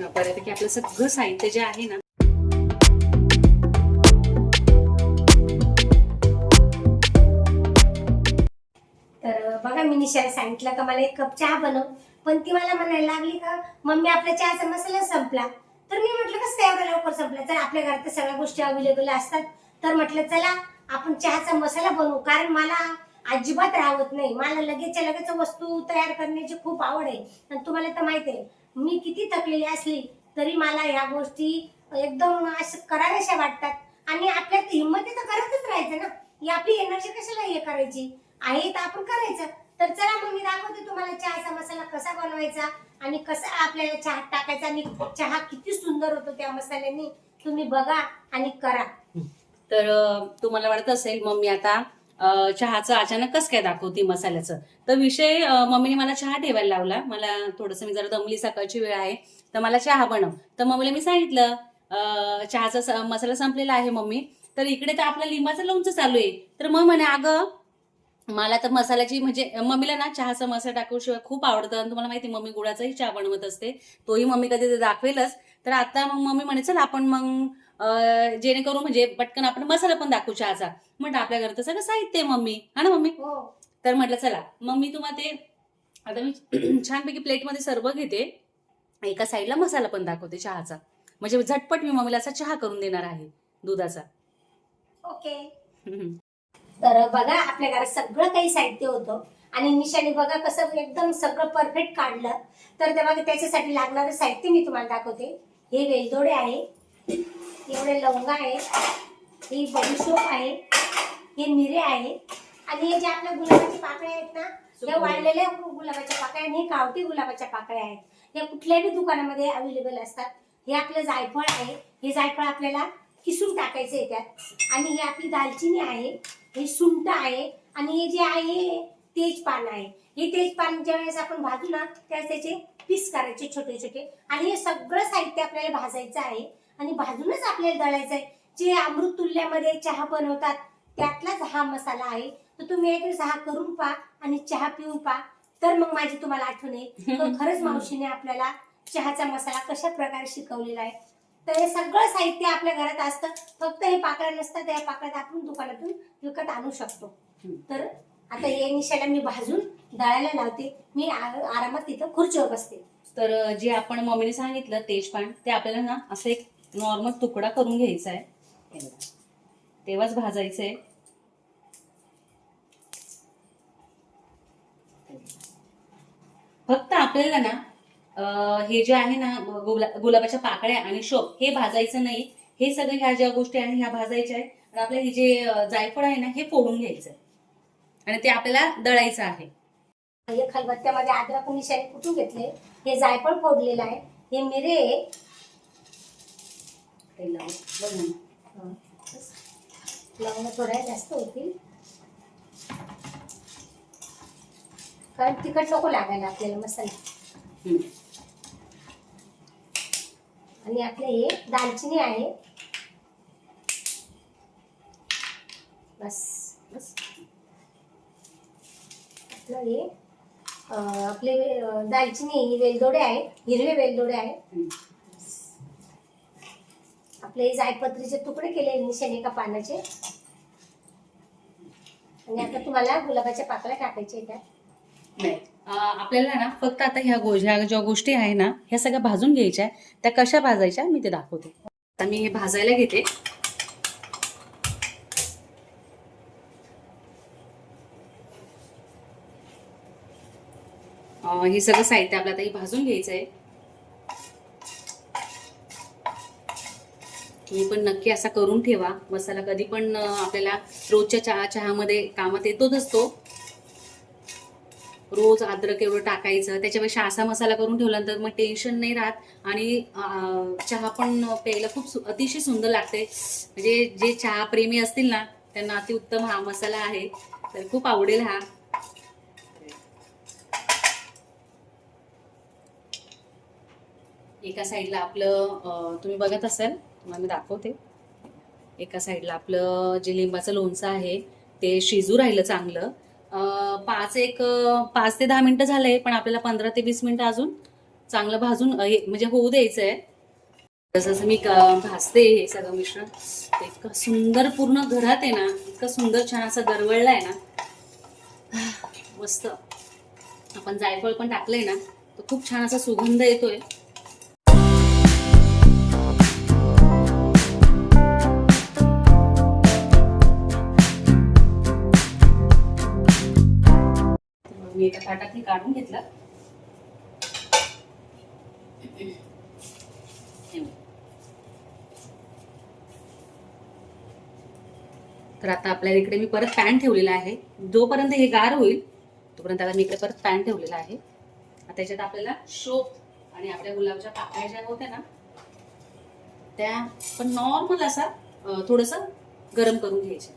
बऱ्यापैकी आपलं सगळं साहित्य जे आहे ना तर बघा मी निशाला सांगितलं का मला एक कप चहा बनव. पण ती मला म्हणायला लागली का मम्मी आपल्या चहाचा मसाला संपला. तर मी म्हटलं कसं काय एवढा लवकर संपला? तर आपल्या घरात तर सगळ्या गोष्टी अवेलेबल असतात. तर म्हटलं चला आपण चहाचा मसाला बनवू. कारण मला अजिबात राहत नाही. मला लगेचच्या लगेच वस्तू तयार करण्याची खूप आवड आहे. आणि तुम्हाला तर माहिती आहे मी किती थकलेली असली तरी मला ह्या गोष्टी एकदम असं कराव्याशा वाटतात. आणि आपल्यात हिंमत तर करतच राहायचं ना. ही आपली एनर्जी कशाला हे करायची? आहे तर आपण करायचं. तर चला मग मी दाखवते तुम्हाला चहाचा मसाला कसा बनवायचा आणि कसा आपल्याला चहा टाकायचा आणि चहा किती सुंदर होतो त्या मसाल्याने. तुम्ही बघा आणि करा. तर तुम्हाला वाटत असेल मम्मी आता चहाचं अचानक कसं काय दाखवते मसाल्याचं. तर विषय मम्मीने मला चहा ठेवायला लावला. मला थोडंसं मी जरा दमली सकाळची वेळ आहे. तर मला चहा बनव. तर मम्मीला मी सांगितलं चहाचा मसाला संपलेला आहे मम्मी. तर इकडे तर आपलं लिंबाचं लोणचं चालू आहे. तर मग म्हणे अगं मला तर मसाल्याची म्हणजे मम्मीला ना चहाचा मसाला टाकूशिवाय खूप आवडतं. आणि तुम्हाला माहिती मम्मी गुळाचाही चहा बनवत असते. तोही मम्मी कधी दाखवेलच. तर आता मग मम्मी म्हणे चल आपण मग जेणेकरून म्हणजे पटकन आपण मसाला पण दाखवू चहाचा. म्हटलं आपल्या घरात तर सगळं साहित्य आहे मम्मी. हा ना मम्मी? हो. तर म्हटलं चला. मग मी तुम्हाला ते आता मी छानपैकी प्लेटमध्ये सर्व घेते. एका साईडला मसाला पण दाखवते चहाचा. म्हणजे झटपट मी मम्मीला असा चहा करून देणार आहे दुधाचा. ओके. तर बघा आपल्या घरात सगळं काही साहित्य होतं. आणि निशाने बघा कसं एकदम सगळं परफेक्ट काढलं. तर ते बघा त्याच्यासाठी लागणारं साहित्य मी तुम्हाला दाखवते. हे वेलदोडे आहे. एवढे लवंगा आहे ही बडीशोप आहे हे मिरे आहे आणि हे जे आपल्या गुलाबाचे पाकळ्या आहेत ना हे वाळलेल्या गुलाबाच्या पाकळ्या आणि हे गावठी गुलाबाच्या पाकळ्या आहेत. हे कुठल्याही दुकानामध्ये अवेलेबल असतात. हे आपलं जायफळ आहे. हे जायफळ आपल्याला किसून टाकायचं आहे त्यात. आणि ही आपली दालचिनी आहे. हे सुंठ आहे. आणि हे जे आहे तेजपान आहे. हे तेजपान ज्यावेळेस आपण भाजू ना त्यावेळेस त्याचे पीस करायचे छोटे छोटे आणि हे सगळं साहित्य आपल्याला भाजायचं आहे. आणि भाजूनच आपल्याला दळायचं आहे जे अमृत तुल्ल्यामध्ये चहा बनवतात त्यातलाच हा मसाला आहे. तर तुम्ही एक दिवस हा करून पहा आणि चहा पिऊन पहा. तर मग माझी तुम्हाला आठवण येईल. तर खरंच मावशीने आपल्याला चहाचा मसाला कशा प्रकारे शिकवलेला आहे. तर हे सगळं साहित्य आपल्या घरात असतं. फक्त हे पाकळ्या नसतात या पाकळ्यात आपण दुकानातून विकत आणू शकतो. तर आता हे निशाला मी भाजून दळायला लावते. मी आरामात तिथं खुर्चीवर बसते. तर जे आपण मम्मीने सांगितलं तेजपान ते आपल्याला ना असं एक नॉर्मल तुकडा करून घ्यायचा आहे. तेव्हाच भाजायचं आहे फक्त आपल्याला ना हे जे आहे ना गुला- गुलाबाच्या पाकळ्या आणि शोप हे भाजायचं नाही. हे सगळे ह्या ज्या गोष्टी आहे ह्या भाजायच्या आहे आणि आपलं हे जे जायफळ आहे ना हे फोडून घ्यायचं आहे. आणि ते आपल्याला दळायचं आहे. हे खलबत्त्यामध्ये अद्रक निशाने कुठून घेतले? हे जायफळ फोडलेलं आहे. हे मिरे आहे. ते लावून बघ ना. लवंग थोड्या जास्त होतील कारण तिखट नको लागायला आपल्याला मसाला. आणि आपलं हे दालचिनी आहे बस बस. आपलं हे आपले दालचिनी वेलदोडे आहे हिरवे वेलदोडे आहे. आपले जायपत्रीचे तुकडे केले शेणे का पानाचे. आणि आता तुम्हाला गुलाबाच्या पाकळ्या टाकायच्या त्यात नाही आपल्याला ना फक्त आता ह्या गो ह्या ज्या गोष्टी आहे ना ह्या सगळ्या भाजून घ्यायच्या त्या कशा भाजायच्या मी ते दाखवते. आता मी हे भाजायला घेते. हे सगळं साहित्य आपल्याला आता हे भाजून घ्यायचं आहे तुम्ही पण नक्की असा करून ठेवा. मसाला कधी पण आपल्याला रोजच्या चहा चहामध्ये कामात येतोच असतो. रोज अद्रक एवढं टाकायचं त्याच्यापेक्षा असा मसाला करून ठेवल्यानंतर मग टेन्शन नाही राहत. आणि चहा पण प्यायला खूप अतिशय सुंदर लागते. म्हणजे जे चहा प्रेमी असतील ना त्यांना अतिउत्तम हा मसाला आहे. तर खूप आवडेल हा. एका साईडला आपलं तुम्ही बघत असाल. तुम्हाला मी दाखवते. एका साईडला आपलं जे लिंबाचं लोणचं आहे ते शिजू राहिलं चांगलं. पाच एक पाच ते दहा मिनटं झालं आहे पण आपल्याला पंधरा ते वीस मिनटं अजून चांगलं भाजून हे म्हणजे होऊ द्यायचं आहे जसं जसं मी क- भाजते हे सगळं मिश्रण ते इतकं सुंदर पूर्ण घरात आहे ना इतकं सुंदर छान असं दरवळलं आहे ना. मस्त. आपण जायफळ पण टाकलंय ना तर खूप छान असा सुगंध येतोय. एका ताटात हे काढून घेतलं. तर आता आपल्या इकडे मी परत पॅन ठेवलेला आहे. जोपर्यंत हे गार होईल तोपर्यंत आता मी इकडे परत पॅन ठेवलेला आहे. आता त्याच्यात आपल्याला शोप आणि आपल्या गुलाबच्या पाकळ्या ज्या होत्या ना त्या पण नॉर्मल असा थोडंसं गरम करून घ्यायच्या.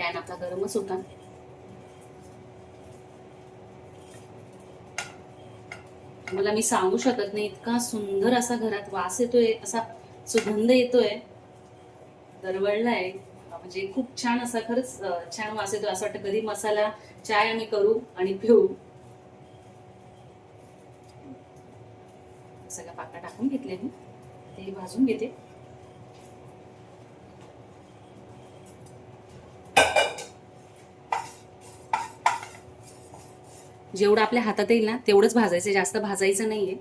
पॅन आपला गरमच होता. मला मी सांगू शकत नाही इतका सुंदर असा घरात वास येतोय असा सुगंध येतोय. दरवळलाय. म्हणजे खूप छान असा खरंच छान वास येतो असं वाटतं कधी मसाला चाय आम्ही करू आणि पिऊ. सगळ्या पाका टाकून घेतले मी. ते भाजून घेते. जेवढं आपल्या हातात येईल ना तेवढंच भाजायचं. जास्त भाजायचं नाहीये.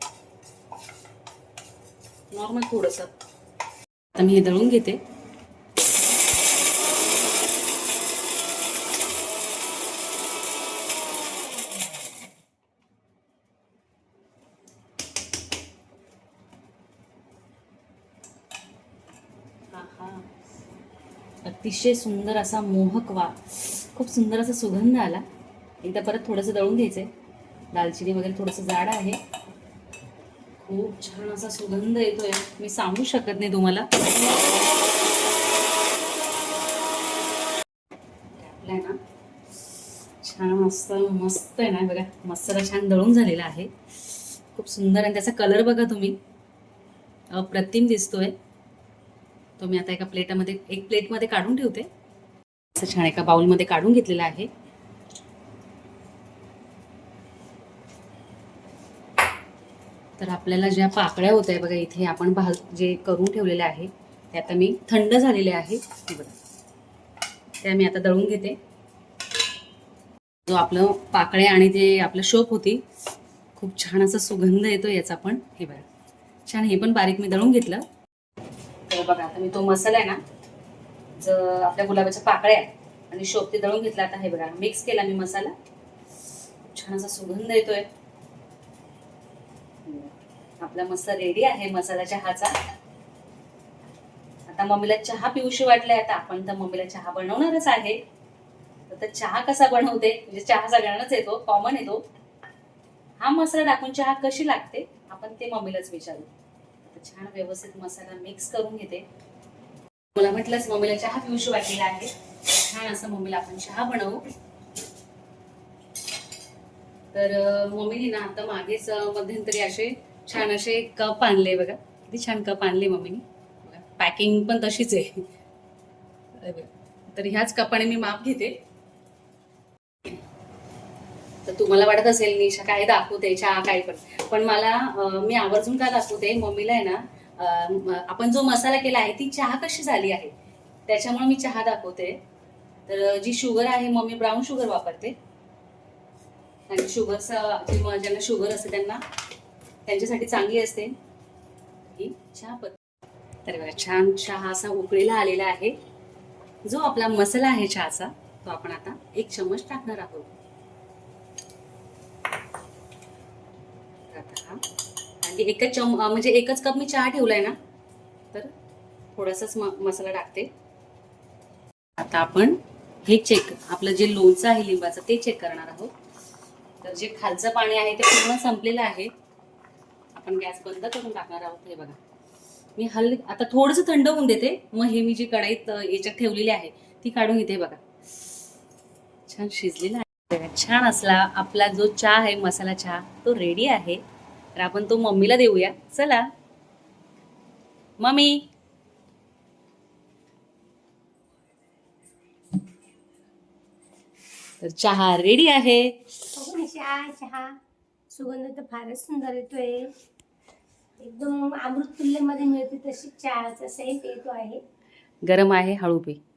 नॉर्मल थोडस. आता मी हे दळून घेते. अतिशय सुंदर असा मोहक वा खूप सुंदर असा सुगंध आला. एकदा परत थोडंसं दळून घ्यायचंय. दालचिनी वगैरे थोडंसं जाड आहे. खूप छान असा सुगंध येतोय. मी सांगू शकत नाही तुम्हाला. आपल्या ना छान मस्त मस्त आहे ना बघा मसाला छान दळून झालेला आहे. खूप सुंदर आणि त्याचा कलर बघा तुम्ही. अप्रतिम दिसतोय. तो मी आता एका प्लेटामध्ये एक प्लेटमध्ये काढून ठेवते. असं छान एका बाउलमध्ये काढून घेतलेला आहे. तर आपल्याला ज्या पाकळ्या होत्या बघा इथे आपण भाज जे करून ठेवलेले आहे ते आता मी थंड झालेले आहे. बघा. त्या मी आता दळून घेते. जो आपलं पाकळ्या आणि जे आपलं शोप होती खूप छान असा सुगंध येतो याचा पण. हे बघा. छान हे पण बारीक मी दळून घेतलं. तर बघा आता मी तो मसाला आहे ना जर आपल्या गुलाबाच्या पाकळ्या आणि शोप ते दळून घेतला. आता हे बघा मिक्स केला मी मसाला. खूप छान असा सुगंध येतोय. आपला मस्त रेडी आहे मसाला चहाचा आता मम्मीला चहा पिऊशी वाटलाय आता. आपण तर मम्मीला चहा बनवणारच आहे. तर चहा कसा बनवते? म्हणजे चहा सगळ्यांनाच येतो कॉमन येतो. हा मसाला टाकून चहा कशी लागते? आपण ते मम्मीलाच विचारू. आता छान व्यवस्थित मसाला मिक्स करून घेते. मला म्हटलंच मम्मीला चहा पिऊशी वाटलेला आहे. छान असं मम्मीला आपण चहा बनवू. तर मम्मीने ना आता मागेच मध्यंतरी असे छान असे कप आणले बघा. किती छान कप आणले मम्मीने. पॅकिंग पण तशीच आहे. तर ह्याच कपाने मी माप घेते. तर तुम्हाला वाटत असेल निशा काय दाखवते चहा काय पण. पण मला मी आवर्जून का दाखवते मम्मीला आहे ना आपण जो मसाला केला आहे ती चहा कशी झाली आहे? त्याच्यामुळे मी चहा दाखवते. तर जी शुगर आहे मम्मी ब्राऊन शुगर वापरते. आणि शुगरचा जे ज्यांना शुगर असते त्यांना त्यांच्यासाठी चांगली असते. ही चहा पत्ती. तर बघा छान चहा असा उकळीला आलेला आहे. जो आपला मसाला आहे चहाचा तो आपण आता एक चम्मच टाकणार आहोत. आता आणि एकच चम म्हणजे एकच कप मी चहा ठेवलाय ना तर थोडासाच म- मसाला टाकते. आता आपण हे चेक आपलं जे लोणचं आहे लिंबाचं ते चेक करणार आहोत. तर जे खालचं पाणी आहे ते पूर्ण संपलेलं आहे. आपण गॅस बंद करून टाकणार आहोत हे बघा. मी हल्ली आता थोडंसं थंड होऊन देते. मग हे मी जी कढाईत याच्यात ठेवलेली आहे ती काढून घेते बघा. छान शिजलेला आहे. छान असला आपला जो चहा आहे मसाला चहा तो रेडी आहे. तर आपण तो मम्मीला देऊया. चला. मम्मी. तर चहा रेडी आहे. हो, चहा चहा. सुगंध तर फारच सुंदर येतोय. एकदम अमृत तुल्यमध्ये मिळते तशी चहाचा सेट येतो आहे. गरम आहे हळू पे.